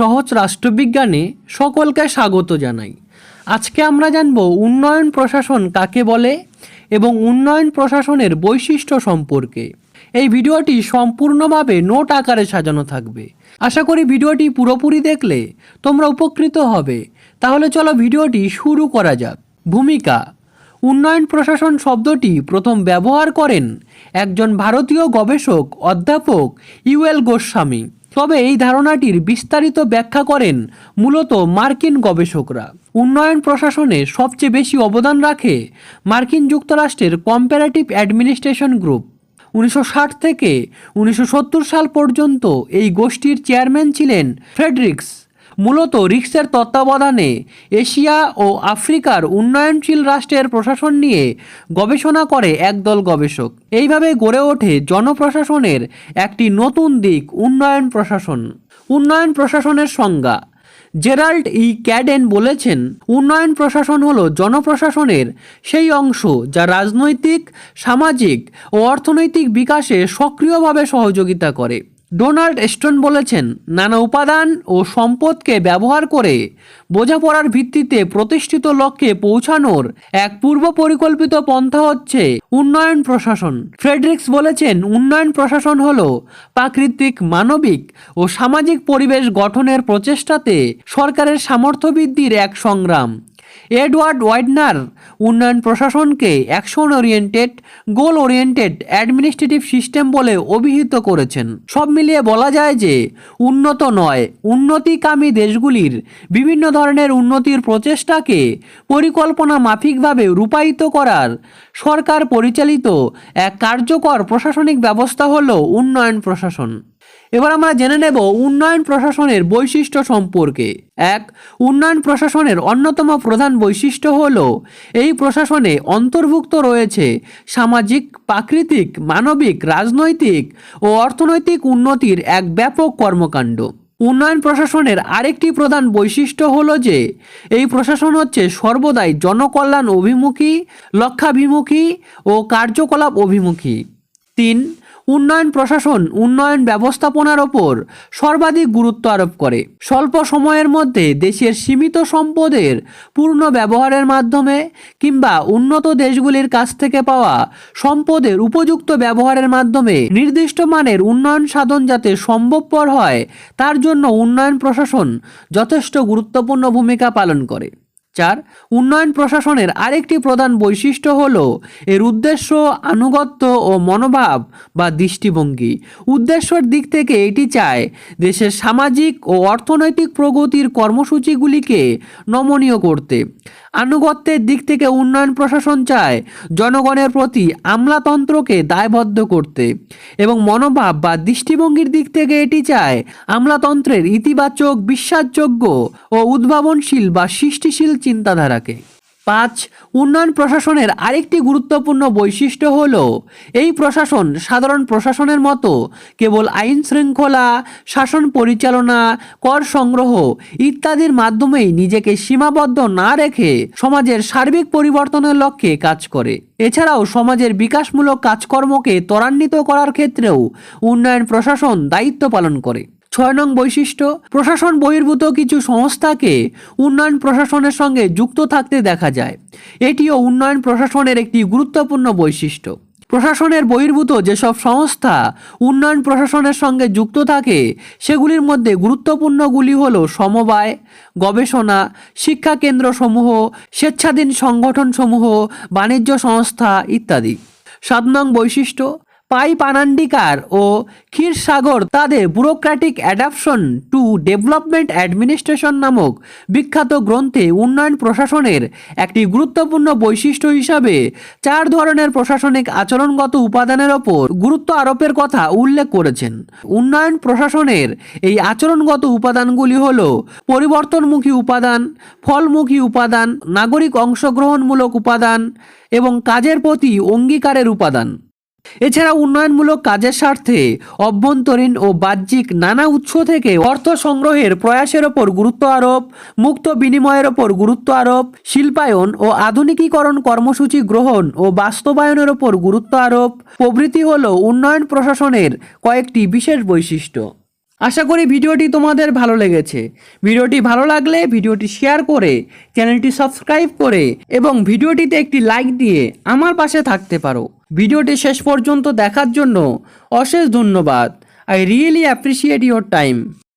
সহজ রাষ্ট্রবিজ্ঞানে সকলকে স্বাগত জানাই। আজকে আমরা জানব উন্নয়ন প্রশাসন কাকে বলে এবং উন্নয়ন প্রশাসনের বৈশিষ্ট্য সম্পর্কে। এই ভিডিওটি সম্পূর্ণভাবে নোট আকারে সাজানো থাকবে। আশা করি ভিডিওটি পুরোপুরি দেখলে তোমরা উপকৃত হবে। তাহলে চলো ভিডিওটি শুরু করা যাক। ভূমিকা। উন্নয়ন প্রশাসন শব্দটি প্রথম ব্যবহার করেন একজন ভারতীয় গবেষক অধ্যাপক ইউএল গোস্বামী। তবে এই ধারণাটির বিস্তারিত ব্যাখ্যা করেন মূলত মার্কিন গবেষকরা। উন্নয়ন প্রশাসনে সবচেয়ে বেশি অবদান রাখে মার্কিন যুক্তরাষ্ট্রের কম্পারেটিভ অ্যাডমিনিস্ট্রেশন গ্রুপ। উনিশশো ষাট থেকে উনিশশো সত্তর সাল পর্যন্ত এই গোষ্ঠীর চেয়ারম্যান ছিলেন ফ্রেডরিক্স মূলত রিক্সের তত্ত্বাবধানে এশিয়া ও আফ্রিকার উন্নয়নশীল রাষ্ট্রের প্রশাসন নিয়ে গবেষণা করে একদল গবেষক। এইভাবে গড়ে ওঠে জনপ্রশাসনের একটি নতুন দিক, উন্নয়ন প্রশাসন। উন্নয়ন প্রশাসনের সংজ্ঞা। জেরাল্ড ই ক্যাডেন বলেছেন, উন্নয়ন প্রশাসন হলো জনপ্রশাসনের সেই অংশ যা রাজনৈতিক, সামাজিক ও অর্থনৈতিক বিকাশে সক্রিয়ভাবে সহযোগিতা করে। ডোনাল্ড স্টোন বলেছেন, নানা উপাদান ও সম্পদকে ব্যবহার করে বোঝাপড়ার ভিত্তিতে প্রতিষ্ঠিত লক্ষ্যে পৌঁছানোর এক পূর্ব পরিকল্পিত পন্থা হচ্ছে উন্নয়ন প্রশাসন। ফ্রেডরিক্স বলেছেন, উন্নয়ন প্রশাসন হল প্রাকৃতিক, মানবিক ও সামাজিক পরিবেশ গঠনের প্রচেষ্টাতে সরকারের সামর্থ্য বৃদ্ধির এক সংগ্রাম। এডওয়ার্ড ওয়াইডনার উন্নয়ন প্রশাসনকে action oriented goal oriented administrative system বলে অভিহিত করেছেন। সব মিলিয়ে বলা যায় যে উন্নত নয়, উন্নতিকামী দেশগুলির বিভিন্ন ধরনের উন্নতির প্রচেষ্টাকে পরিকল্পনা মাফিকভাবে রূপায়িত করার সরকার পরিচালিত এক কার্যকর প্রশাসনিক ব্যবস্থা হল উন্নয়ন প্রশাসন। এবার আমরা জেনে নেব উন্নয়ন প্রশাসনের বৈশিষ্ট্য সম্পর্কে। এক, উন্নয়ন প্রশাসনের অন্যতম প্রধান বৈশিষ্ট্য হল, এই প্রশাসনে অন্তর্ভুক্ত রয়েছে সামাজিক, প্রাকৃতিক, মানবিক, রাজনৈতিক ও অর্থনৈতিক উন্নতির এক ব্যাপক কর্মকাণ্ড। উন্নয়ন প্রশাসনের আরেকটি প্রধান বৈশিষ্ট্য হল যে, এই প্রশাসন হচ্ছে সর্বদাই জনকল্যাণ অভিমুখী লক্ষ্যাভিমুখী ও কার্যকলাপ অভিমুখী। তিন উন্নয়ন প্রশাসন, উন্নয়ন ব্যবস্থাপনার ওপর সর্বাধিক গুরুত্ব আরোপ করে। স্বল্প সময়ের মধ্যে দেশের সীমিত সম্পদের পূর্ণ ব্যবহারের মাধ্যমে কিংবা উন্নত দেশগুলির কাছ থেকে পাওয়া সম্পদের উপযুক্ত ব্যবহারের মাধ্যমে নির্দিষ্ট মানের উন্নয়ন সাধন যাতে সম্ভবপর হয়, তার জন্য উন্নয়ন প্রশাসন যথেষ্ট গুরুত্বপূর্ণ ভূমিকা পালন করে। চার উন্নয়ন প্রশাসনের আরেকটি প্রধান বৈশিষ্ট্য হল এর উদ্দেশ্য আনুগত্য ও মনোভাব বা দৃষ্টিভঙ্গি। উদ্দেশ্যের দিক থেকে এটি চায় দেশের সামাজিক ও অর্থনৈতিক প্রগতির কর্মসূচিগুলিকে নমনীয় করতে। আনুগত্যের দিক থেকে উন্নয়ন প্রশাসন চায় জনগণের প্রতি আমলাতন্ত্রকে দায়বদ্ধ করতে এবং মনোভাব বা দৃষ্টিভঙ্গির দিক থেকে এটি চায় আমলাতন্ত্রের ইতিবাচক, বিশ্বাসযোগ্য ও উদ্ভাবনশীল বা সৃষ্টিশীল চিন্তাধারাকে। পাঁচ, উন্নয়ন প্রশাসনের আরেকটি গুরুত্বপূর্ণ বৈশিষ্ট্য হল, এই প্রশাসন সাধারণ প্রশাসনের মতো, কেবল আইন শৃঙ্খলা, শাসন পরিচালনা, কর সংগ্রহ ইত্যাদির মাধ্যমেই নিজেকে সীমাবদ্ধ না রেখে সমাজের সার্বিক পরিবর্তনের লক্ষ্যে কাজ করে। এছাড়াও সমাজের বিকাশমূলক কাজকর্মকে ত্বরান্বিত করার ক্ষেত্রেও উন্নয়ন প্রশাসন দায়িত্ব পালন করে। ছয় নং বৈশিষ্ট্য, প্রশাসন বহির্ভূত কিছু সংস্থাকে উন্নয়ন প্রশাসনের সঙ্গে যুক্ত থাকতে দেখা যায়। এটিও উন্নয়ন প্রশাসনের একটি গুরুত্বপূর্ণ বৈশিষ্ট্য। প্রশাসনের বহির্ভূত যেসব সংস্থা উন্নয়ন প্রশাসনের সঙ্গে যুক্ত থাকে, সেগুলির মধ্যে গুরুত্বপূর্ণগুলি হল সমবায়, গবেষণা শিক্ষা কেন্দ্রসমূহ স্বেচ্ছাধীন সংগঠনসমূহ, বাণিজ্য সংস্থা ইত্যাদি। সাত নং বৈশিষ্ট্য পাই পানান্ডিকার ও ক্ষীরসাগর তাদের bureaucratic adaptation to development administration নামক বিখ্যাত গ্রন্থে উন্নয়ন প্রশাসনের একটি গুরুত্বপূর্ণ বৈশিষ্ট্য হিসাবে চার ধরনের প্রশাসনিক আচরণগত উপাদানের ওপর গুরুত্ব আরোপের কথা উল্লেখ করেছেন। উন্নয়ন প্রশাসনের এই আচরণগত উপাদানগুলি হল পরিবর্তনমুখী উপাদান, ফলমুখী উপাদান, নাগরিক অংশগ্রহণমূলক উপাদান এবং কাজের প্রতি অঙ্গীকারের উপাদান। এছাড়া উন্নয়নমূলক কাজের স্বার্থে অভ্যন্তরীণ ও বাহ্যিক নানা উৎস থেকে অর্থ সংগ্রহের প্রয়াসের ওপর গুরুত্ব আরোপ, মুক্ত বিনিময়ের ওপর গুরুত্ব আরোপ, শিল্পায়ন ও আধুনিকীকরণ কর্মসূচি গ্রহণ ও বাস্তবায়নের ওপর গুরুত্ব আরোপ। প্রভৃতি হল উন্নয়ন প্রশাসনের কয়েকটি বিশেষ বৈশিষ্ট্য। আশা করি ভিডিওটি তোমাদের ভালো লেগেছে। ভিডিওটি ভালো লাগলে ভিডিওটি শেয়ার করে, চ্যানেলটি সাবস্ক্রাইব করে এবং ভিডিওটিতে একটি লাইক দিয়ে আমার পাশে থাকতে পারো। ভিডিওটি শেষ পর্যন্ত দেখার জন্য অশেষ ধন্যবাদ। I really appreciate your time.